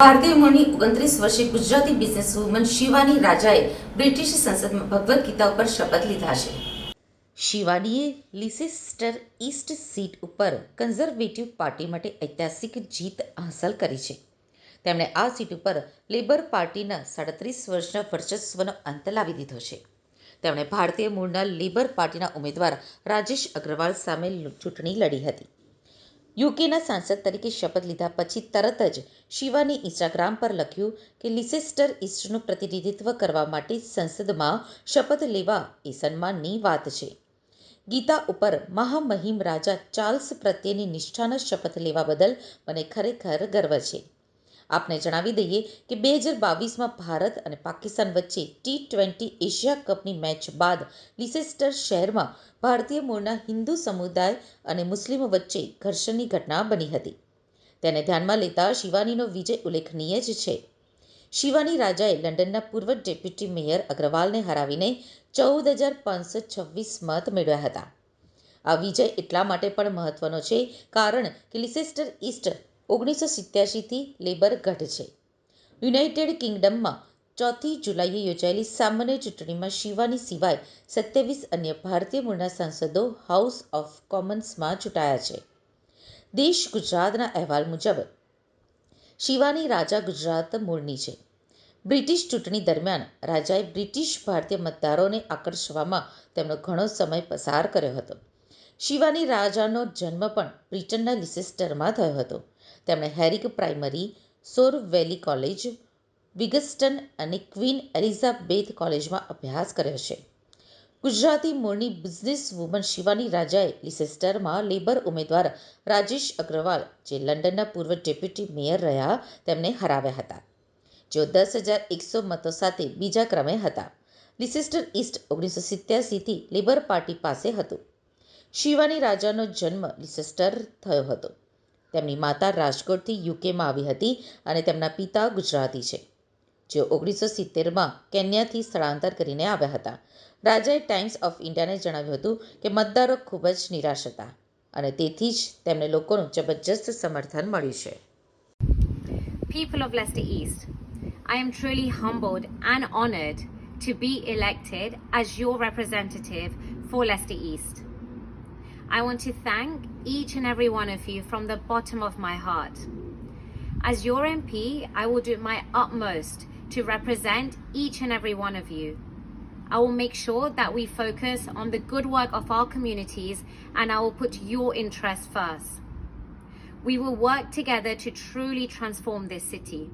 ભારતીય મૂળની ઓગણત્રીસ વર્ષે ગુજરાતી બિઝનેસ વુમન શિવાની રાજાએ બ્રિટિશ સંસદમાં ભગવદ્ ગીતા ઉપર શપથ લીધા છે. શિવાનીએ લિસેસ્ટર ઈસ્ટ સીટ ઉપર કન્ઝર્વેટિવ પાર્ટી માટે ઐતિહાસિક જીત હાંસલ કરી છે. તેમણે આ સીટ ઉપર લેબર પાર્ટીના સાડત્રીસ વર્ષના વર્ચસ્વનો અંત લાવી દીધો છે. તેમણે ભારતીય મૂળના લેબર પાર્ટીના ઉમેદવાર રાજેશ અગ્રવાલ સામે ચૂંટણી લડી હતી. યુકેના સાંસદ તરીકે શપથ લીધા પછી તરત જ શિવાને ઇન્સ્ટાગ્રામ પર લખ્યું કે લિસેસ્ટર ઇસ્ટનું પ્રતિનિધિત્વ કરવા માટે સંસદમાં શપથ લેવા એ સન્માનની વાત છે. ગીતા ઉપર મહામહિમ રાજા ચાર્લ્સ પ્રત્યેની નિષ્ઠાના શપથ લેવા બદલ મને ખરેખર ગર્વ છે. આપને જણાવી દઈએ કે બે હજાર બાવીસમાં ભારત અને પાકિસ્તાન વચ્ચે ટી ટ્વેન્ટી એશિયા કપની મેચ બાદ લિસેસ્ટર શહેરમાં ભારતીય મૂળના હિન્દુ સમુદાય અને મુસ્લિમો વચ્ચે ઘર્ષણની ઘટના બની હતી. તેને ધ્યાનમાં લેતા શિવાનીનો વિજય ઉલ્લેખનીય જ છે. શિવાની રાજાએ લંડનના પૂર્વ ડેપ્યુટી મેયર અગ્રવાલને હરાવીને ચૌદ હજાર પાંચસો છવ્વીસ મત મેળવ્યા હતા. આ વિજય એટલા માટે પણ મહત્વનો છે કારણ કે લિસેસ્ટર ઈસ્ટ ઓગણીસો સિત્યાસીથી લેબર ગઢ છે. યુનાઇટેડ કિંગડમમાં ચોથી જુલાઈએ યોજાયેલી સામાન્ય ચૂંટણીમાં શિવાની સિવાય સત્યાવીસ અન્ય ભારતીય મૂળના સાંસદો હાઉસ ઓફ કોમન્સમાં ચૂંટાયા છે. દેશ ગુજરાતના અહેવાલ મુજબ, શિવાની રાજા ગુજરાત મૂળની છે. બ્રિટિશ ચૂંટણી દરમિયાન રાજાએ બ્રિટિશ ભારતીય મતદારોને આકર્ષવામાં તેમનો ઘણો સમય પસાર કર્યો હતો. શિવાની રાજાનો જન્મ પણ બ્રિટનના લિસેસ્ટરમાં થયો હતો. તેમણે હેરિક પ્રાઇમરી, સોર વેલી કોલેજ, વિગસ્ટન અને ક્વીન એલિઝાબેથ કોલેજમાં અભ્યાસ કર્યો છે. ગુજરાતી મૂળની બિઝનેસ વુમન શિવાની રાજાએ લિસેસ્ટરમાં લેબર ઉમેદવાર રાજેશ અગ્રવાલ, જે લંડનના પૂર્વ ડેપ્યુટી મેયર રહ્યા, તેમને હરાવ્યા હતા. જેઓ દસ હજાર એકસો મતો સાથે બીજા ક્રમે હતા. લિસેસ્ટર ઈસ્ટ ઓગણીસો સિત્યાસીથી લેબર પાર્ટી પાસે હતું. શિવાની રાજાનો જન્મ લિસેસ્ટર થયો હતો. તેમની માતા રાજકોટથી યુકેમાં આવી હતી અને તેમના પિતા ગુજરાતી છે. જેઓ ઓગણીસો સિત્તેરમાં કેન્યાથી સ્થળાંતર કરીને આવ્યા હતા. રાજાએ ટાઈમ્સ ઓફ ઇન્ડિયાને જણાવ્યું હતું કે મતદારો ખૂબ જ નિરાશ હતા અને તેથી જ તેમને લોકોનું જબરજસ્ત સમર્થન મળ્યું છે. People of Leicester East, I am truly humbled and honoured to be elected as your representative for Leicester East. I want to thank each and every one of you from the bottom of my heart. As your MP, I will do my utmost to represent each and every one of you. I will make sure that we focus on the good work of our communities and I will put your interests first. We will work together to truly transform this city.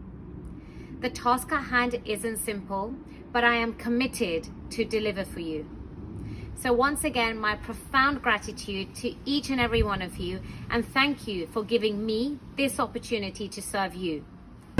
The task at hand isn't simple, but I am committed to deliver for you. So, once again, my profound gratitude to each and every one of you, and thank you for giving me this opportunity to serve you.